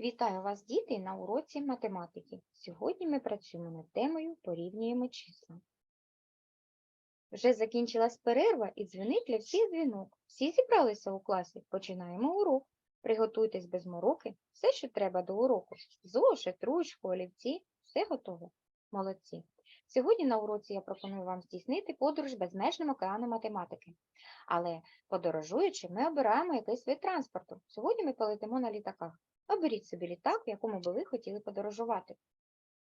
Вітаю вас, діти, на уроці математики. Сьогодні ми працюємо над темою порівнюємо числа. Вже закінчилась перерва і дзвонить для всіх дзвінок. Всі зібралися у класі. Починаємо урок. Приготуйтесь без мороки. Все, що треба до уроку. Зошит, ручку, олівці. Все готове. Молодці. Сьогодні на уроці я пропоную вам здійснити подорож безмежним океаном математики. Але подорожуючи, ми обираємо якийсь вид транспорту. Сьогодні ми полетимо на літаках. Оберіть собі літак, в якому би ви хотіли подорожувати.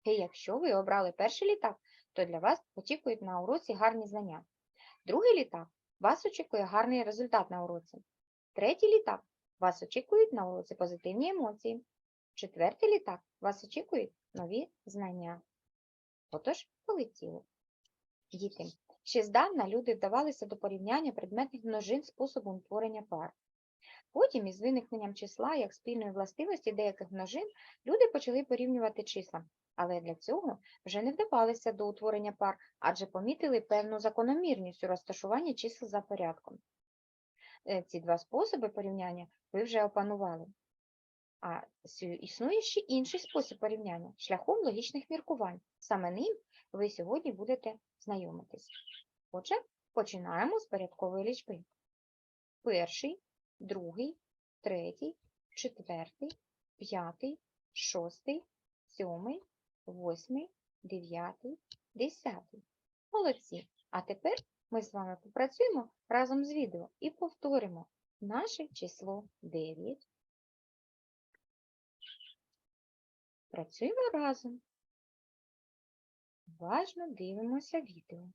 І якщо ви обрали перший літак, то для вас очікують на уроці гарні знання. Другий літак вас очікує гарний результат на уроці. Третій літак вас очікують на уроці позитивні емоції. Четвертий літак вас очікують нові знання. Отож, полетіли. Діти, ще здавна люди вдавалися до порівняння предметних множин способом утворення пар. Потім, із виникненням числа як спільної властивості деяких множин, люди почали порівнювати числа, але для цього вже не вдавалися до утворення пар, адже помітили певну закономірність у розташуванні чисел за порядком. Е, Ці два способи порівняння ви вже опанували. А існує ще інший спосіб порівняння шляхом логічних міркувань. Саме ним ви сьогодні будете знайомитись. Отже, починаємо з порядкової лічби. Перший, другий, третій, четвертий, п'ятий, шостий, сьомий, восьмий, дев'ятий, десятий. Молодці. А тепер ми з вами попрацюємо разом з відео і повторимо наше число 9. Працюємо разом. Уважно дивимося відео.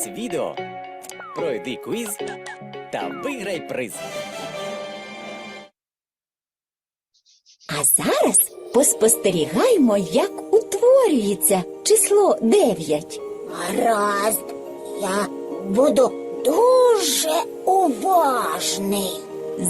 Відео. Пройди квіз та виграй приз. А зараз поспостерігаємо, як утворюється число 9. Гаразд, я буду дуже уважний.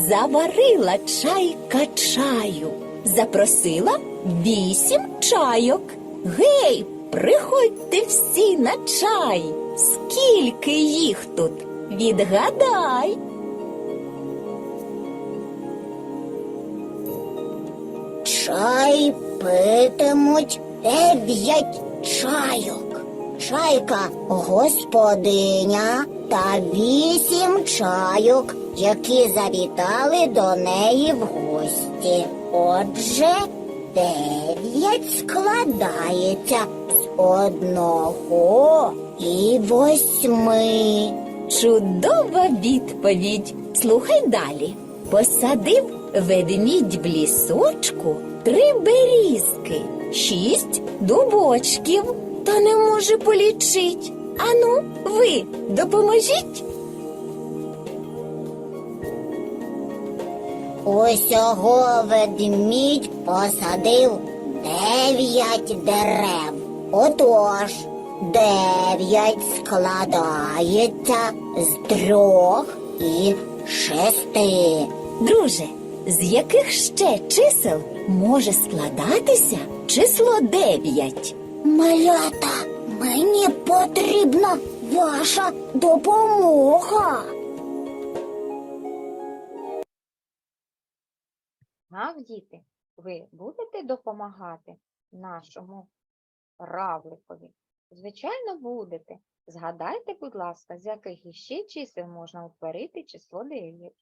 Заварила чайка чаю, запросила вісім чайок. Гей, приходьте всі на чай. Скільки їх тут? Відгадай. Чай питимуть дев'ять чайок. Чайка господиня та вісім чайок, які завітали до неї в гості. Отже, дев'ять складається одного і восьми. Чудова відповідь. Слухай далі. Посадив ведмідь в лісочку три берізки, шість дубочків, та не може полічить. Ану, ви допоможіть? Усього ведмідь посадив дев'ять дерев. Отож, дев'ять складається з трьох і шести. Друже, з яких ще чисел може складатися число дев'ять? Малята, мені потрібна ваша допомога. Так, діти, ви будете допомагати нашому равликові? Звичайно, будете. Згадайте, будь ласка, з яких іще чисел можна утворити число 9.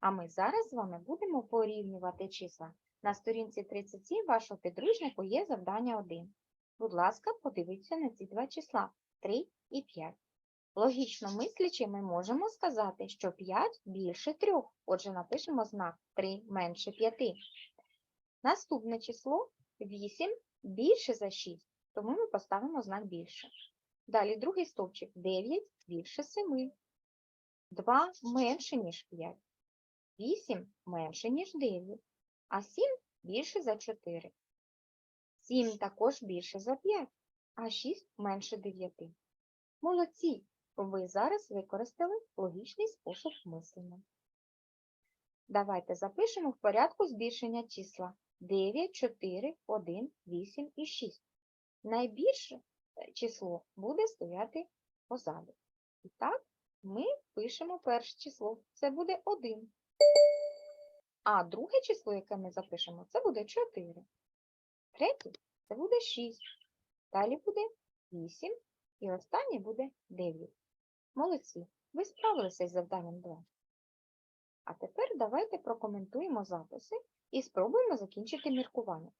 А ми зараз з вами будемо порівнювати числа. На сторінці 37 вашого підручнику є завдання 1. Будь ласка, подивіться на ці два числа 3 і 5. Логічно мислячи, ми можемо сказати, що 5 більше 3. Отже, напишемо знак 3 менше 5. Наступне число 8 більше за 6, тому ми поставимо знак більше. Далі другий стовпчик 9 більше 7. 2 менше, ніж 5. 8 менше, ніж 9. А 7 більше за 4. 7 також більше за 5, а 6 менше 9. Молодці! Ви зараз використали логічний спосіб мислення. Давайте запишемо в порядку збільшення числа 9, 4, 1, 8 і 6. Найбільше е, число буде стояти позаду. І так, ми пишемо перше число. Це буде 1. А друге число, яке ми запишемо, це буде 4. Третє це буде 6. Далі буде 8. І останнє буде 9. Молодці. Ви справилися із завданням 2. А тепер давайте прокоментуємо записи і спробуємо закінчити міркування.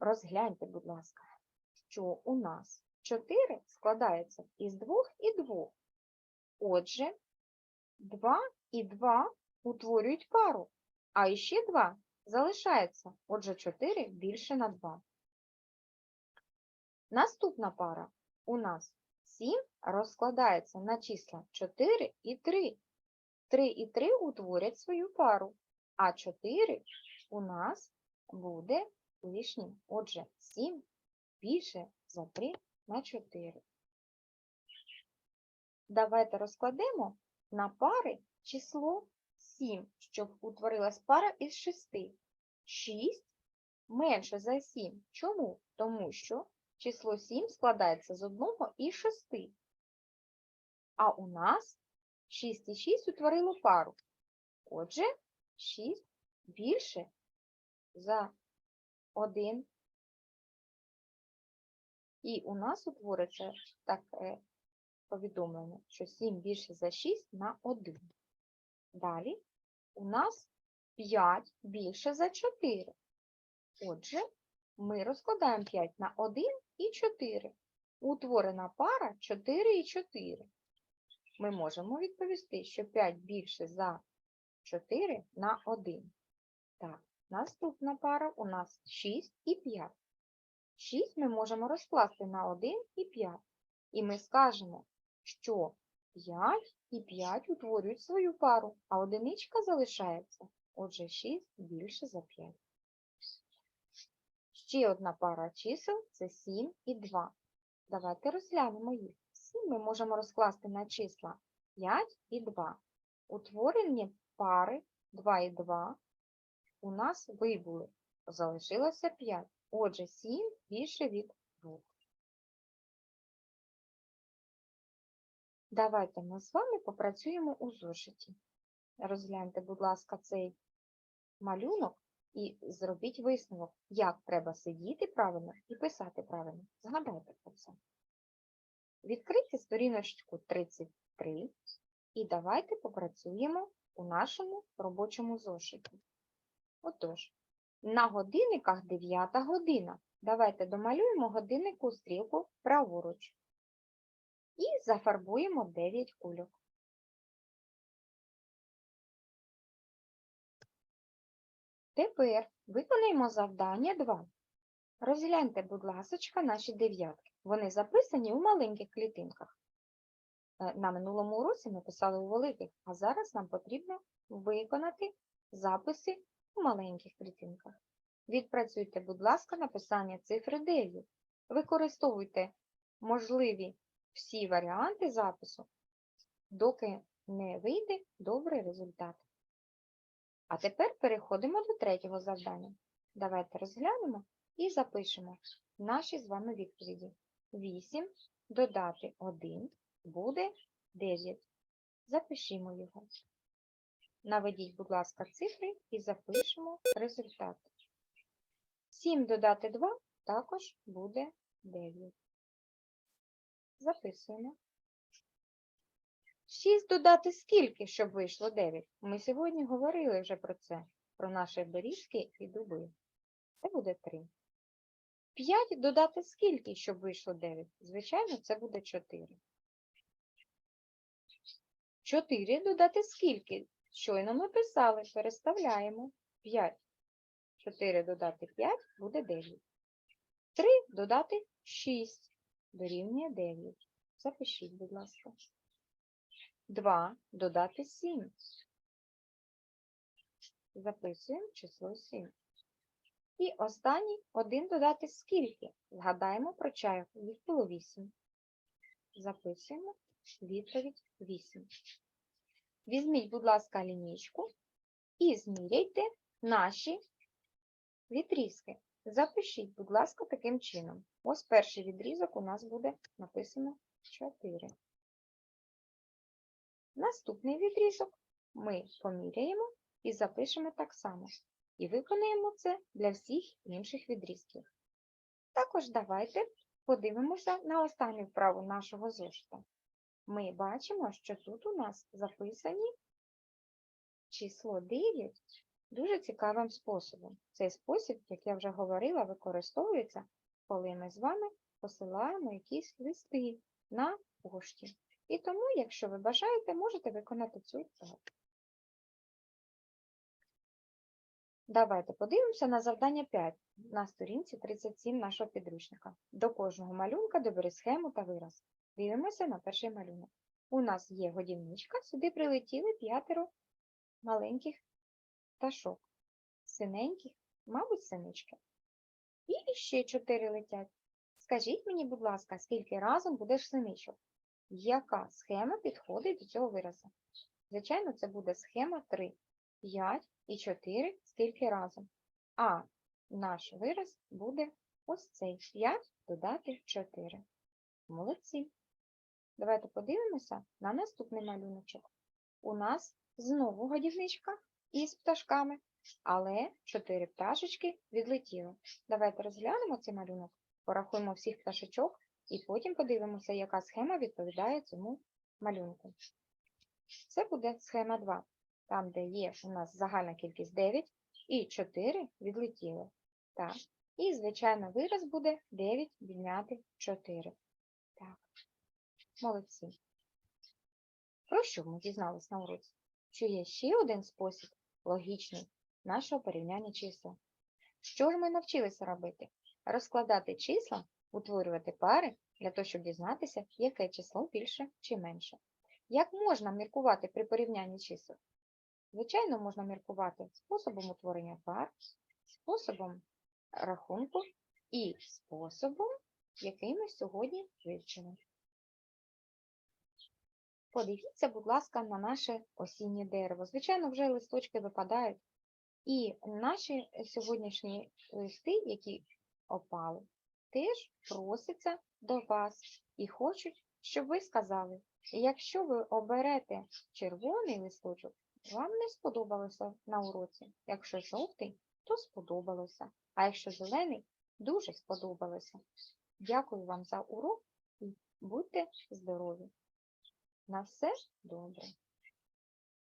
Розгляньте, будь ласка, що у нас 4 складається із 2 і 2. Отже, 2 і 2 утворюють пару, а іще 2 залишається. Отже, 4 більше на 2. Наступна пара у нас 7 розкладається на числа 4 і 3. 3 і 3 утворять свою пару, а 4 у нас буде лишнім. Отже, 7 більше за 3 на 4. Давайте розкладемо на пари число 7, щоб утворилась пара із 6. 6 менше за 7. Чому? Тому що число 7 складається з 1 і 6. А у нас 6 і 6 утворило пару. Отже, 6 більше за 1. І у нас утвориться таке повідомлення, що 7 більше за 6 на 1. Далі у нас 5 більше за 4. Отже, ми розкладаємо 5 на 1 і 4. Утворена пара 4 і 4. Ми можемо відповісти, що 5 більше за 4 на 1. Так, наступна пара у нас 6 і 5. 6 ми можемо розкласти на 1 і 5. І ми скажемо, що 5 і 5 утворюють свою пару, а одиничка залишається. Отже, 6 більше за 5. Ще одна пара чисел це 7 і 2. Давайте розглянемо їх. 7 ми можемо розкласти на числа 5 і 2. Утворені пари 2 і 2 у нас вибули. Залишилося 5. Отже, 7 більше від 2. Давайте ми з вами попрацюємо у зошиті. Розгляньте, будь ласка, цей малюнок і зробіть висновок, як треба сидіти правильно і писати правильно. Згадайте про це. Відкрийте сторіночку 33 і давайте попрацюємо у нашому робочому зошиті. Отож, на годинниках 9 година. Давайте домалюємо годиннику стрілку праворуч і зафарбуємо 9 кульок. Тепер виконаємо завдання 2. Розгляньте, будь ласочка, наші дев'ятки. Вони записані у маленьких клітинках. Е, На минулому уроці ми писали у великих, а зараз нам потрібно виконати записи у маленьких клітинках. Відпрацюйте, будь ласка, написання цифри 9. Використовуйте можливі всі варіанти запису, доки не вийде добрий результат. А тепер переходимо до третього завдання. Давайте розглянемо і запишемо наші з вами відповіді. 8 додати 1 буде 9. Запишімо його. Наведіть, будь ласка, цифри і запишемо результат. 7 додати 2 також буде 9. Записуємо. 6 додати скільки, щоб вийшло 9? Ми сьогодні говорили вже про це, про наші берізки і дуби. Це буде 3. 5 додати скільки, щоб вийшло 9? Звичайно, це буде 4. 4 додати скільки? Щойно ми писали, переставляємо. 5. 4 додати 5 буде 9. 3 додати 6 дорівнює 9. Запишіть, будь ласка. 2 додати 7. Записуємо число 7. І останній 1 додати скільки? Згадаємо про чайку. Їх було 8. Записуємо відповідь 8. Візьміть, будь ласка, лінійку і зміряйте наші відрізки. Запишіть, будь ласка, таким чином. Ось перший відрізок у нас буде написано 4. Наступний відрізок ми поміряємо і запишемо так само. І виконаємо це для всіх інших відрізків. Також давайте подивимося на останню вправу нашого зошита. Ми бачимо, що тут у нас записані число 9 дуже цікавим способом. Цей спосіб, як я вже говорила, використовується, коли ми з вами посилаємо якісь листи на пошті. І тому, якщо ви бажаєте, можете виконати цю вправу. Давайте подивимося на завдання 5 на сторінці 37 нашого підручника. До кожного малюнка добери схему та вираз. Дивимося на перший малюнок. У нас є годівничка, сюди прилетіли п'ятеро маленьких пташок. Синеньких, мабуть, синички. І ще чотири летять. Скажіть мені, будь ласка, скільки разом буде синичок? Яка схема підходить до цього виразу? Звичайно, це буде схема 3. 5 і 4 скільки разом. А наш вираз буде ось цей 5 додати 4. Молодці. Давайте подивимося на наступний малюночок. У нас знову годівничка із пташками, але 4 пташечки відлетіли. Давайте розглянемо цей малюнок, порахуємо всіх пташечок і потім подивимося, яка схема відповідає цьому малюнку. Це буде схема 2 там, де є у нас загальна кількість 9 і 4 відлетіли. Так. І, звичайно, вираз буде 9 відняти 4. Так. Молодці. Про що ми дізнались на уроці? Що є ще один спосіб логічний нашого порівняння чисел. Що ж ми навчилися робити? Розкладати числа, утворювати пари для того, щоб дізнатися, яке число більше чи менше. Як можна міркувати при порівнянні чисел? Звичайно, можна міркувати способом утворення пар, способом рахунку і способом, який ми сьогодні вивчили. Подивіться, будь ласка, на наше осіннє дерево. Звичайно, вже листочки випадають. І наші сьогоднішні листи, які опали, теж просяться до вас і хочуть, щоб ви сказали, якщо ви оберете червоний листочок, вам не сподобалося на уроці. Якщо жовтий, то сподобалося. А якщо зелений, дуже сподобалося. Дякую вам за урок і будьте здорові. На все добре.